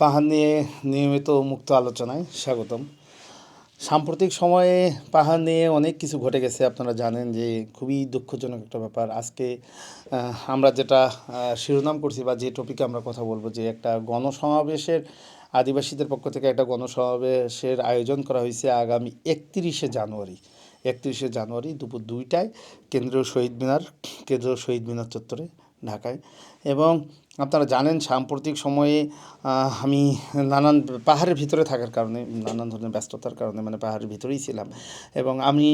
পাহাড় নিয়ে নিয়মিত মুক্ত আলোচনায় স্বাগতম। সাম্প্রতিক সময়ে পাহাড় নিয়ে অনেক কিছু ঘটে গেছে, আপনারা জানেন যে খুবই দুঃখজনক একটা ব্যাপার। আজকে আমরা যেটা শিরোনাম করছি বা যে টপিকে আমরা কথা বলব যে একটা গণসমাবেশের, আদিবাসীদের পক্ষ থেকে একটা গণসমাবেশের আয়োজন করা হয়েছে আগামী একত্রিশে জানুয়ারি। একত্রিশে জানুয়ারি দুপুর দুইটায় কেন্দ্রীয় শহীদ মিনার, কেন্দ্রীয় শহীদ মিনার চত্বরে, ঢাকায়। এবং আপনারা জানেন সাম্প্রতিক সময়ে আমি নানান পাহাড়ের ভিতরে থাকার কারণে, নানান ধরনের ব্যস্ততার কারণে মানে পাহাড়ের ভিতরেই ছিলাম। এবং আমি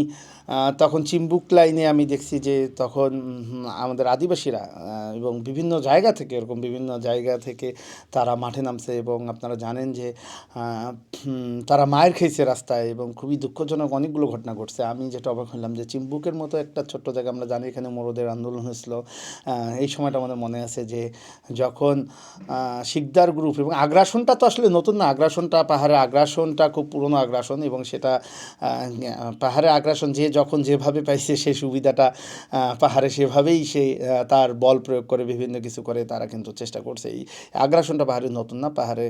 তখন চিম্বুক লাইনে আমি দেখছি যে তখন আমাদের আদিবাসীরা এবং বিভিন্ন জায়গা থেকে, এরকম বিভিন্ন জায়গা থেকে তারা মাঠে নামছে এবং আপনারা জানেন যে তারা মায়ের খেয়েছে রাস্তায় এবং খুবই দুঃখজনক অনেকগুলো ঘটনা ঘটছে। আমি যেটা অবাক হলাম যে চিম্বুকের মতো একটা ছোট্ট জায়গা, আমরা জানি এখানে মোরদের আন্দোলন হয়েছিল এই সময়টা আমাদের মনে আছে যে যখন শিকদার গ্রুপ এবং আগ্রাসনটা তো আসলে নতুন না। আগ্রাসনটা পাহাড়ে আগ্রাসনটা খুব পুরনো আগ্রাসন এবং সেটা পাহাড়ে আগ্রাসন যে যখন যেভাবে পাইছে সেই সুবিধাটা পাহাড়ে সেভাবেই সে তার বল প্রয়োগ করে, বিভিন্ন কিছু করে তারা কিন্তু চেষ্টা করছে। এই আগ্রাসনটা পাহাড়ে নতুন না। পাহাড়ে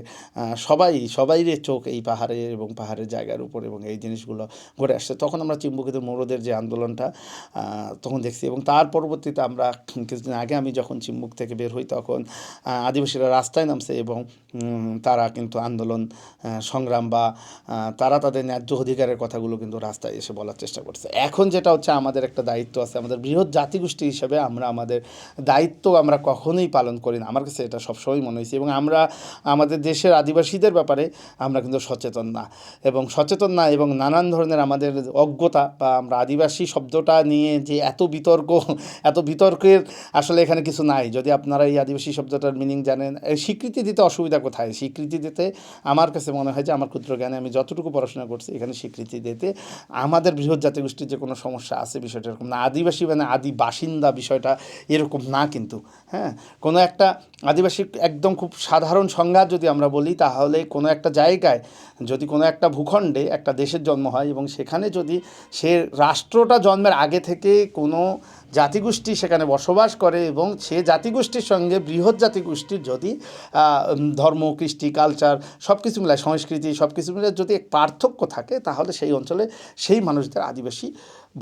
সবাই সবাইরে চোখ এই পাহাড়ে এবং পাহাড়ের জায়গার উপর এবং এই জিনিসগুলো ঘটে আসছে। তখন আমরা চিম্বুকিত মৌরদের যে আন্দোলনটা তখন দেখছি এবং তার পরবর্তীতে আমরা কিছুদিন আগে আমি যখন চিম্বুক থেকে বের হই, তখন আদিবাসীরা রাস্তায় নামছে এবং তারা কিন্তু আন্দোলন সংগ্রাম বা তারা তাদের ন্যায্য অধিকারের কথাগুলো কিন্তু রাস্তায় এসে বলার চেষ্টা করছে। এখন যেটা হচ্ছে আমাদের একটা দায়িত্ব আছে, আমাদের বৃহৎ জাতিগোষ্ঠী হিসেবে আমরা আমাদের দায়িত্ব আমরা কখনোই পালন করি না। আমার কাছে এটা সবসময় মনে হয়েছে এবং আমরা, আমাদের দেশের আদিবাসীদের ব্যাপারে আমরা কিন্তু সচেতন না এবং সচেতন না এবং নানান ধরনের আমাদের অজ্ঞতা বা আমরা আদিবাসী শব্দটা নিয়ে যে এত বিতর্ক, এত বিতর্কের আসলে এখানে কিছু নাই। যদি আপনারা এই আদিবাসী শব্দটার মিনিং জানেন। স্বীকৃতি দিতে অসুবিধা কোথায়? স্বীকৃতি দিতে আমার কাছে মনে হয় যে আমার ক্ষুদ্র জ্ঞানে আমি যতটুকু পড়াশোনা করছি এখানে স্বীকৃতি দিতে আমাদের বৃহৎ জাতিগোষ্ঠীর যে কোনো সমস্যা আছে বিষয়টা এরকম না। আদিবাসী মানে আদি বাসিন্দা বিষয়টা এরকম না কিন্তু হ্যাঁ? কোনো একটা আদিবাসী একদম খুব সাধারণ সংজ্ঞা যদি আমরা বলি, তাহলে কোনো একটা জায়গায় যদি কোনো একটা ভূখণ্ডে একটা দেশের জন্ম হয় এবং সেখানে যদি সে রাষ্ট্রটা জন্মের আগে থেকে কোনো জাতিগোষ্ঠী সেখানে বসবাস করে এবং সে জাতিগোষ্ঠীর সঙ্গে বৃহৎ জাতিগোষ্ঠীর যদি ধর্ম, কৃষ্টি কালচার সব কিছু মিলায়, সংস্কৃতি সব কিছু মিলে যদি এক পার্থক্য থাকে, তাহলে সেই অঞ্চলে সেই মানুষদের আদিবাসী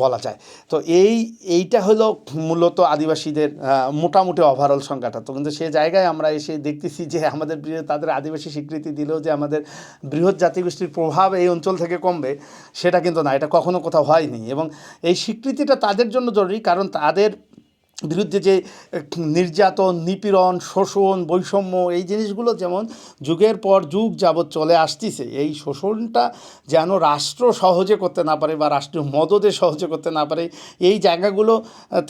বলা যায়। তো এই, এইটা হলো মূলত আদিবাসীদের মোটামুটি ওভারঅল সংখ্যাটা তো কিন্তু সে জায়গায় আমরা এসে দেখতেছি যে আমাদের তাদের আদিবাসী স্বীকৃতি দিলেও যে আমাদের বৃহৎ জাতিগোষ্ঠীর প্রভাব এই অঞ্চল থেকে কমবে, সেটা কিন্তু না, এটা কখনো কোথাও হয়নি। এবং এই স্বীকৃতিটা তাদের জন্য জরুরি, কারণ তাদের বিরুদ্ধে যে নির্যাতন, নিপীড়ন, শোষণ, বৈষম্য, এই জিনিসগুলো যেমন যুগের পর যুগ যাবৎ চলে আসতেছে, এই শোষণটা যেন রাষ্ট্র সহজে করতে না পারে বা রাষ্ট্রীয় মদদে সহজে করতে না পারে, এই জায়গাগুলো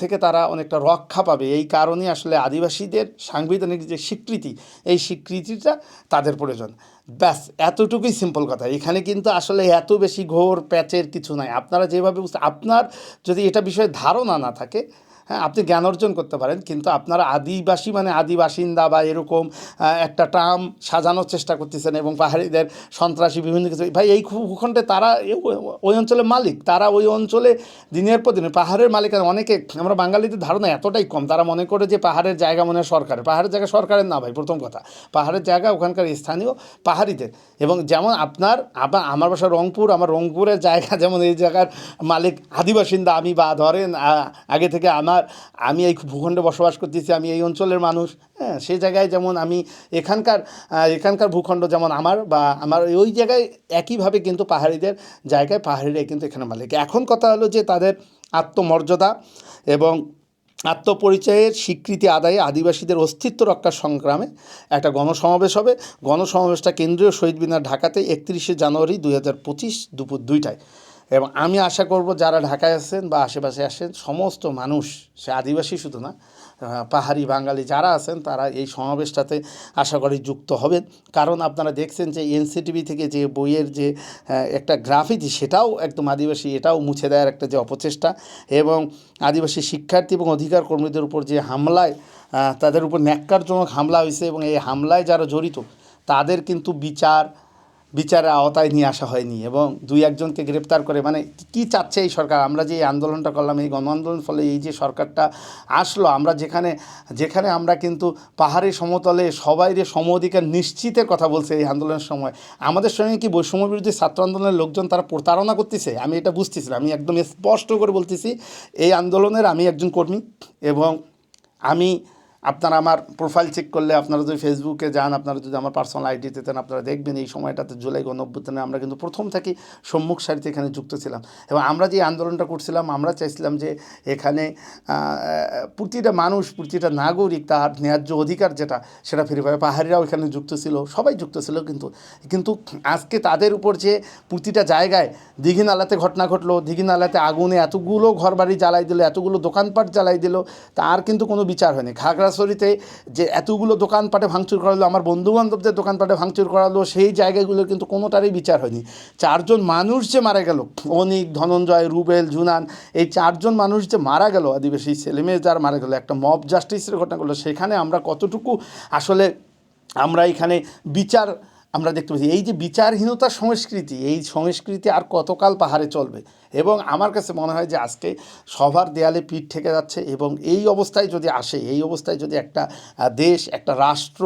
থেকে তারা অনেকটা রক্ষা পাবে। এই কারণে আসলে আদিবাসীদের সাংবিধানিক যে স্বীকৃতি, এই স্বীকৃতিটা তাদের প্রয়োজন। ব্যাস, এতটুকুই সিম্পল কথা। এখানে কিন্তু আসলে এত বেশি ঘোর প্যাচের কিছু নাই। আপনারা যেভাবে আপনার যদি এটা বিষয়ে ধারণা না থাকে হ্যাঁ আপনি জ্ঞান অর্জন করতে পারেন, কিন্তু আপনারা আদিবাসী মানে আদিবাসিন্দা বা এরকম একটা টার্ম সাজানোর চেষ্টা করতেছেন এবং পাহাড়িদের সন্ত্রাসী বিভিন্ন কিছু। ভাই, এই ভূখণ্ডে তারা ওই অঞ্চলের মালিক। তারা ওই অঞ্চলে দিনের পর দিন, পাহাড়ের মালিক অনেকে, আমরা বাঙালিদের ধারণা এতটাই কম, তারা মনে করে যে পাহাড়ের জায়গা মনে হয় সরকারের পাহাড়ের জায়গা সরকারের না ভাই, প্রথম কথা। পাহাড়ের জায়গা ওখানকার স্থানীয় পাহাড়িদের। এবং যেমন আপনার আবার আমার বাসা রংপুর, আমার রংপুরের জায়গা যেমন এই জায়গার মালিক আদিবাসিন্দা, আমি বা ধরেন আগে থেকে আমার আমি এই ভূখণ্ডে বসবাস করতেছি, আমি এই অঞ্চলের মানুষ। হ্যাঁ সেই জায়গায় যেমন আমি এখানকার এখানকার ভূখণ্ড যেমন আমার বা আমার ওই জায়গায় একইভাবে কিন্তু পাহাড়িদের জায়গায় পাহাড়িরাই কিন্তু এখানে মালিক। এখন কথা হলো যে তাদের আত্মমর্যাদা এবং আত্মপরিচয়ের স্বীকৃতি আদায়ে আদিবাসীদের অস্তিত্ব রক্ষার সংগ্রামে একটা গণসমাবেশ হবে। গণসমাবেশটা কেন্দ্রীয় শহীদ মিনার ঢাকাতে একত্রিশে জানুয়ারি দুই হাজার পঁচিশ দুপুর দুইটায়। এবং আমি আশা করব যারা ঢাকায় আছেন বা আশেপাশে আসেন সমস্ত মানুষ, সে আদিবাসী শুধু না পাহাড়ি বাঙালি যারা আছেন, তারা এই সমাবেশটাতে আশা করি যুক্ত হবেন। কারণ আপনারা দেখছেন যে এনসিটিভি থেকে যে বইয়ের যে একটা গ্রাফিতি, সেটাও একদম আদিবাসী, এটাও মুছে দেওয়ার একটা যে অপচেষ্টা এবং আদিবাসী শিক্ষার্থী এবং অধিকার কর্মীদের উপর যে হামলায় তাদের উপর ন্যাক্কারজনক হামলা হয়েছে এবং এই হামলায় যারা জড়িত, তাদের কিন্তু বিচার বিচারের আওতায় নিয়ে আসা হয়নি এবং দুই একজনকে গ্রেপ্তার করে মানে কি চাচ্ছে এই সরকার? আমরা যে আন্দোলনটা করলাম, এই গণ আন্দোলন ফলে এই যে সরকারটা আসলো, আমরা যেখানে যেখানে আমরা কিন্তু পাহাড়ি সমতলে সবাইরে সম অধিকার নিশ্চিতের কথা বলছে এই আন্দোলনের সময়। আমাদের সঙ্গে কি বৈষম্য বিরোধী ছাত্র আন্দোলনের লোকজন তারা প্রতারণা করতেছে? আমি এটা বুঝতেছি আমি একদম স্পষ্ট করে বলতেছি, এই আন্দোলনের আমি একজন কর্মী এবং আমি আপনারা আমার প্রোফাইল চেক করলে আপনারা যদি ফেসবুকে যান, আপনারা যদি আমার পার্সোনাল আইডিতে দেন আপনারা দেখবেন এই সময়টাতে জুলাই গণঅভ্যুত্থানে আমরা কিন্তু প্রথম থেকে সম্মুখ সারিতে এখানে যুক্ত ছিলাম। এবং আমরা যে আন্দোলনটা করছিলাম, আমরা চাইছিলাম যে এখানে প্রতিটা মানুষ, প্রতিটা নাগরিক তার ন্যায্য অধিকার যেটা, সেটা ফিরে পাবে পাহাড়িরাও এখানে যুক্ত ছিল, সবাই যুক্ত ছিল কিন্তু কিন্তু আজকে তাদের উপর যে প্রতিটা জায়গায় দীঘিনালাতে ঘটনা ঘটলো দীঘিনালাতে আগুনে এতগুলো ঘরবাড়ি জ্বালাই দিল, এতগুলো দোকানপাট জ্বালাই দিল, তার কিন্তু কোনো বিচার হয়নি। খাগড়াছড়িতে যে এতগুলো দোকানপাটে ভাঙচুর করালো, আমার বন্ধুবান্ধবদের দোকানপাটে ভাঙচুর করালো, সেই জায়গাগুলো কিন্তু কোনোটারই বিচার হয়নি। চারজন মানুষ যে মারা গেল, অনিক, ধনঞ্জয়, রুবেল জুনান এই চারজন মানুষ যে মারা গেল, আদিবাসী ছেলেমেয়ে যার মারা গেল, একটা মব জাস্টিসের ঘটনা করল সেখানে আমরা কতটুকু আসলে আমরা এখানে বিচার আমরা দেখতে পাচ্ছি, এই যে বিচারহীনতার সংস্কৃতি, এই সংস্কৃতি আর কতকাল পাহাড়ে চলবে? এবং আমার কাছে মনে হয় যে আজকে সবার দেয়ালে পিঠ থেকে যাচ্ছে এবং এই অবস্থায় যদি আসে, এই অবস্থায় যদি একটা দেশ, একটা রাষ্ট্র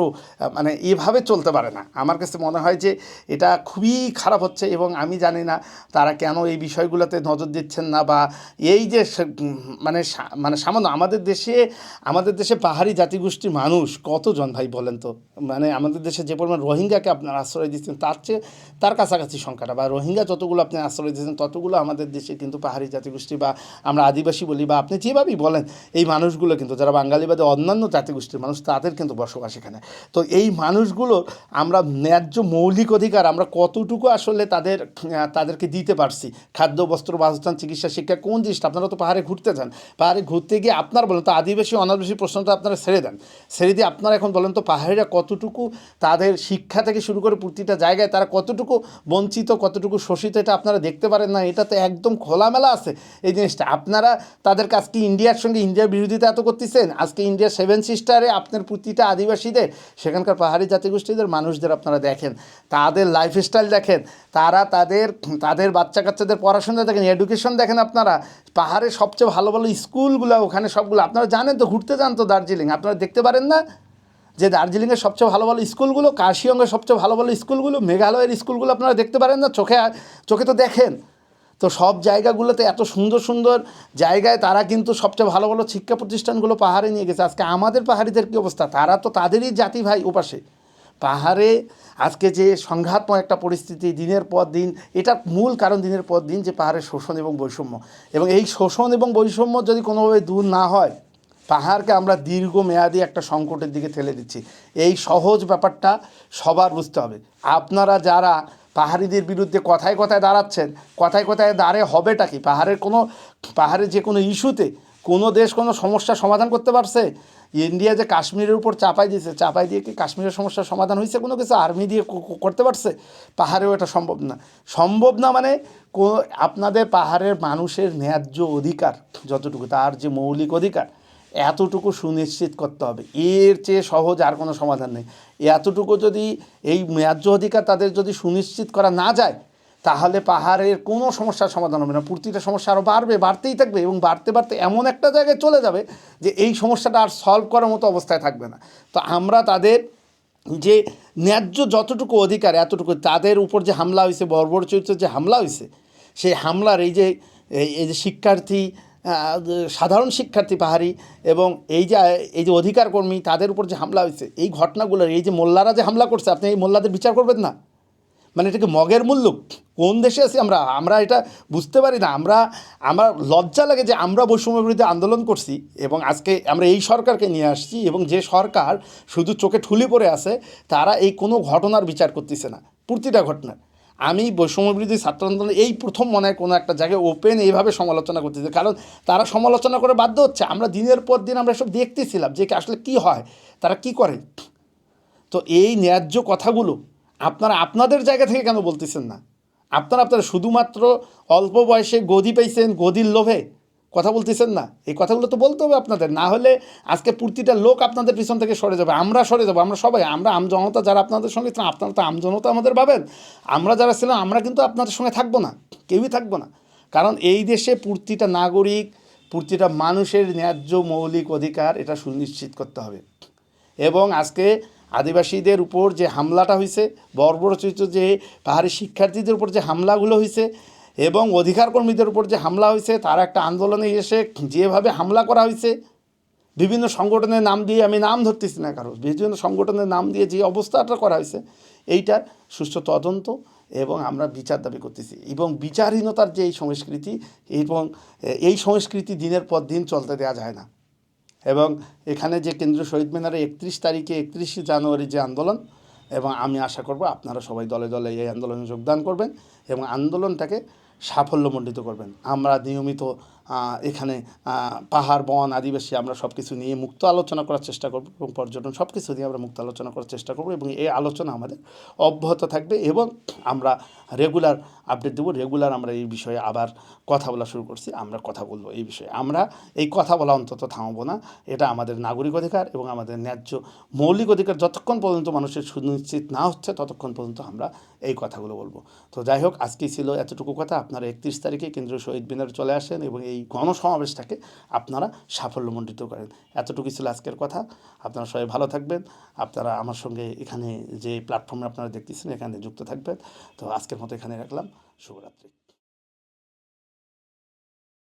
মানে এভাবে চলতে পারে না, আমার কাছে মনে হয় যে এটা খুবই খারাপ হচ্ছে এবং আমি জানি না তারা কেন এই বিষয়গুলোতে নজর দিচ্ছেন না বা এই যে মানে মানে সামান্য আমাদের দেশে আমাদের দেশে পাহাড়ি জাতিগোষ্ঠীর মানুষ কতজন ভাই বলেন তো? মানে আমাদের দেশে যে পরিমাণ রোহিঙ্গাকে আপনারা আশ্রয় দিচ্ছেন, তার চেয়ে তার কাছাকাছি সংখ্যাটা বা রোহিঙ্গা যতগুলো আপনি আশ্রয় দিচ্ছেন ততগুলো আমাদের দেশে কিন্তু পাহাড়ি জাতিগোষ্ঠী বা আমরা আদিবাসী বলি বা আপনি যেভাবেই বলেন, এই মানুষগুলো কিন্তু যারা বাঙালি বাদে অন্যান্য জাতিগোষ্ঠীর মানুষ, তাদের কিন্তু বসবাস এখানে। তো এই মানুষগুলোর আমরা ন্যায্য মৌলিক অধিকার আমরা কতটুকু আসলে তাদের, তাদেরকে দিতে পারছি? খাদ্য, বস্ত্র, বাসস্থান, চিকিৎসা, শিক্ষা, কোন জিনিসটা? আপনারা তো পাহাড়ে ঘুরতে যান। পাহাড়ে ঘুরতে গিয়ে আপনার বলেন তো আদিবাসী, অনাদিবাসী প্রশ্নটা আপনারা ছেড়ে দেন। ছেড়ে দিয়ে আপনারা এখন বলেন তো পাহাড়িরা কতটুকু তাদের শিক্ষা থেকে শুরু প্রতিটা জায়গায় তারা কতটুকু বঞ্চিত, কতটুকু শোষিত, এটা আপনারা দেখতে পারেন না। এটা তো একদম খোলামেলা আছে এই জিনিসটা। আপনারা তাদের আজকে ইন্ডিয়ার সঙ্গে ইন্ডিয়ার বিরোধিতা এত করতেছেন? আজকে ইন্ডিয়ার সেভেন সিস্টারে আপনার প্রতিটা আদিবাসীদের, সেখানকার পাহাড়ি জাতিগোষ্ঠীদের মানুষদের আপনারা দেখেন, তাদের লাইফস্টাইল দেখেন, তারা তাদের তাদের বাচ্চা কাচ্চাদের পড়াশোনা দেখেন এডুকেশন দেখেন আপনারা। পাহাড়ে সবচেয়ে ভালো ভালো স্কুলগুলো ওখানে সবগুলো। আপনারা জানেন তো, ঘুরতে যান তো দার্জিলিং। আপনারা দেখতে পারেন না? যে দার্জিলিংয়ের সবচেয়ে ভালো ভালো স্কুলগুলো কার্শিয়ংয়ের সবচেয়ে ভালো ভালো স্কুলগুলো, মেঘালয়ের স্কুলগুলো আপনারা দেখতে পারেন না, চোখে চোখে তো দেখেন। তো সব জায়গাগুলোতে এত সুন্দর সুন্দর জায়গায় তারা কিন্তু সবচেয়ে ভালো ভালো শিক্ষা প্রতিষ্ঠানগুলো পাহাড়ে নিয়ে গেছে। আজকে আমাদের পাহাড়িদের কী অবস্থা? তারা তো তাদেরই জাতি ভাই ওপাশে। পাহাড়ে আজকে যে সংঘাতময় একটা পরিস্থিতি, দিনের পর দিন এটা মূল কারণ দিনের পর দিন যে পাহাড়ের শোষণ এবং বৈষম্য। এবং এই শোষণ এবং বৈষম্য যদি কোনোভাবে দূর না হয় পাহাড়কে আমরা দীর্ঘমেয়াদী একটা সংকটের দিকে ঠেলে দিচ্ছি। এই সহজ ব্যাপারটা সবার বুঝতে হবে। আপনারা যারা পাহাড়িদের বিরুদ্ধে কথায় কথায় দাঁড়াচ্ছেন, কথায় কথায় দাঁড়ে হবেটা কি? পাহাড়ের কোনো, পাহাড়ের যে কোনো ইস্যুতে কোনো দেশ কোনো সমস্যার সমাধান করতে পারছে? ইন্ডিয়া যে কাশ্মীরের উপর চাপাই দিয়েছে, চাপাই দিয়ে কি কাশ্মীরের সমস্যার সমাধান হয়েছে? কোনো কিছু আর্মি দিয়ে করতে পারছে? পাহাড়েও এটা সম্ভব না। সম্ভব না মানে আপনাদের পাহাড়ের মানুষের ন্যায্য অধিকার যতটুকু, তার যে মৌলিক অধিকার এতটুকু সুনিশ্চিত করতে হবে। এর চেয়ে সহজ আর কোনো সমাধান নেই। এতটুকু যদি এই ন্যায্য অধিকার তাদের যদি সুনিশ্চিত করা না যায়, তাহলে পাহাড়ের কোনো সমস্যার সমাধান হবে না। প্রতিটা সমস্যা আরও বাড়বে, বাড়তেই থাকবে এবং বাড়তে বাড়তে এমন একটা জায়গায় চলে যাবে যে এই সমস্যাটা আর সলভ করার মতো অবস্থায় থাকবে না। তো আমরা তাদের যে ন্যায্য যতটুকু অধিকার, এতটুকু তাদের উপর যে হামলা হয়েছে বর্বর চরিত্রের যে হামলা হয়েছে সেই হামলার এই যে এই যে শিক্ষার্থী সাধারণ শিক্ষার্থী পাহাড়ি এবং এই যে এই যে অধিকার কর্মী, তাদের উপর যে হামলা হয়েছে, এই ঘটনাগুলোর, এই যে মোল্লারা যে হামলা করছে, আপনি এই মোল্লাদের বিচার করবেন না? মানে এটা কি মগের মূল্য কোন দেশে আছি আমরা? আমরা এটা বুঝতে পারি না। আমরা, আমার লজ্জা লাগে যে আমরা বৈষম্য বিরুদ্ধে আন্দোলন করছি এবং আজকে আমরা এই সরকারকে নিয়ে আসছি এবং যে সরকার শুধু চোখে ঠুলি পড়ে আছে, তারা এই কোনো ঘটনার বিচার করতেছে না। প্রতিটা ঘটনার। আমি বৈষম্য বিরোধী ছাত্র আন্দোলন এই প্রথম মনে হয় কোনো একটা জায়গায় ওপেন এইভাবে সমালোচনা করতেছে। কারণ তারা সমালোচনা করে বাধ্য হচ্ছে। আমরা দিনের পর দিন আমরা সব দেখতেছিলাম যে আসলে কি হয়, তারা কি করে। তো এই ন্যায্য কথাগুলো আপনারা আপনাদের জায়গা থেকে কেন বলতেছেন না? আপনারা আপনারা শুধুমাত্র অল্প বয়সে গদি পেয়েছেন গদির লোভে? কথা বলতেছেন না। এই কথাগুলো তো বলতে হবে আপনাদের। না হলে আজকে প্রতিটা লোক আপনাদের পিছন থেকে সরে যাবে। আমরা সরে যাব। আমরা সবাই, আমরা আমজনতা যারা আপনাদের সঙ্গে ছিলাম, আপনারা তো আমজনতা আমাদের ভাবেন। আমরা যারা ছিলাম, আমরা কিন্তু আপনাদের সঙ্গে থাকব না। কেউই থাকব না। কারণ এই দেশে প্রতিটা নাগরিক, প্রতিটা মানুষের ন্যায্য মৌলিক অধিকার, এটা সুনিশ্চিত করতে হবে। এবং আজকে আদিবাসীদের উপর যে হামলাটা হয়েছে বর্বরচিত যে পাহাড়ি শিক্ষার্থীদের উপর যে হামলাগুলো হয়েছে এবং অধিকার কর্মীদের উপর যে হামলা হয়েছে, তার একটা আন্দোলনে এসে যেভাবে হামলা করা হয়েছে, বিভিন্ন সংগঠনের নাম দিয়ে আমি নাম ধরতেছি না কারও, বিভিন্ন সংগঠনের নাম দিয়ে যে অবস্থাটা করা হয়েছে, এইটার সুষ্ঠু তদন্ত এবং আমরা বিচার দাবি করতেছি। এবং বিচারহীনতার যে এই সংস্কৃতি, এবং এই সংস্কৃতি দিনের পর দিন চলতে দেওয়া যায় না। এবং এখানে যে কেন্দ্রীয় শহীদ মিনারে একত্রিশ তারিখে একত্রিশে জানুয়ারি যে আন্দোলন, এবং আমি আশা করব আপনারা সবাই দলে দলে এই আন্দোলনে যোগদান করবেন এবং আন্দোলনটাকে সাফল্যমণ্ডিত করবেন। আমরা নিয়মিত এখানে পাহাড়, বন, আদিবাসী আমরা সব কিছু নিয়ে মুক্ত আলোচনা করার চেষ্টা করব এবং পর্যটন সব কিছু নিয়ে আমরা মুক্ত আলোচনা করার চেষ্টা করব এবং এই আলোচনা আমাদের অব্যাহত থাকবে এবং আমরা রেগুলার আপডেট দেবো। রেগুলার আমরা এই বিষয়ে আবার কথা বলা শুরু করছি। আমরা কথা বলব এই বিষয়ে। আমরা এই কথা বলা অন্তত থামাবো না। এটা আমাদের নাগরিক অধিকার এবং আমাদের ন্যায্য মৌলিক অধিকার যতক্ষণ পর্যন্ত মানুষের সুনিশ্চিত না হচ্ছে, ততক্ষণ পর্যন্ত আমরা এই কথাগুলো বলব। তো যাই হোক, আজকেই ছিল এতটুকু কথা। আপনারা একত্রিশ তারিখে কেন্দ্রীয় শহীদ মিনারে চলে আসেন এবং এই গণসমাবেশটাকে আপনারা সাফল্যমণ্ডিত করেন। এতটুকু ছিল আজকের কথা। আপনারা সবাই ভালো থাকবেন। আপনারা আমার সঙ্গে এখানে যে প্ল্যাটফর্মে আপনারা দেখতেছেন, এখানে যুক্ত থাকবেন। তো আজকের মতো এখানে রাখলাম। শুভরাত্রি।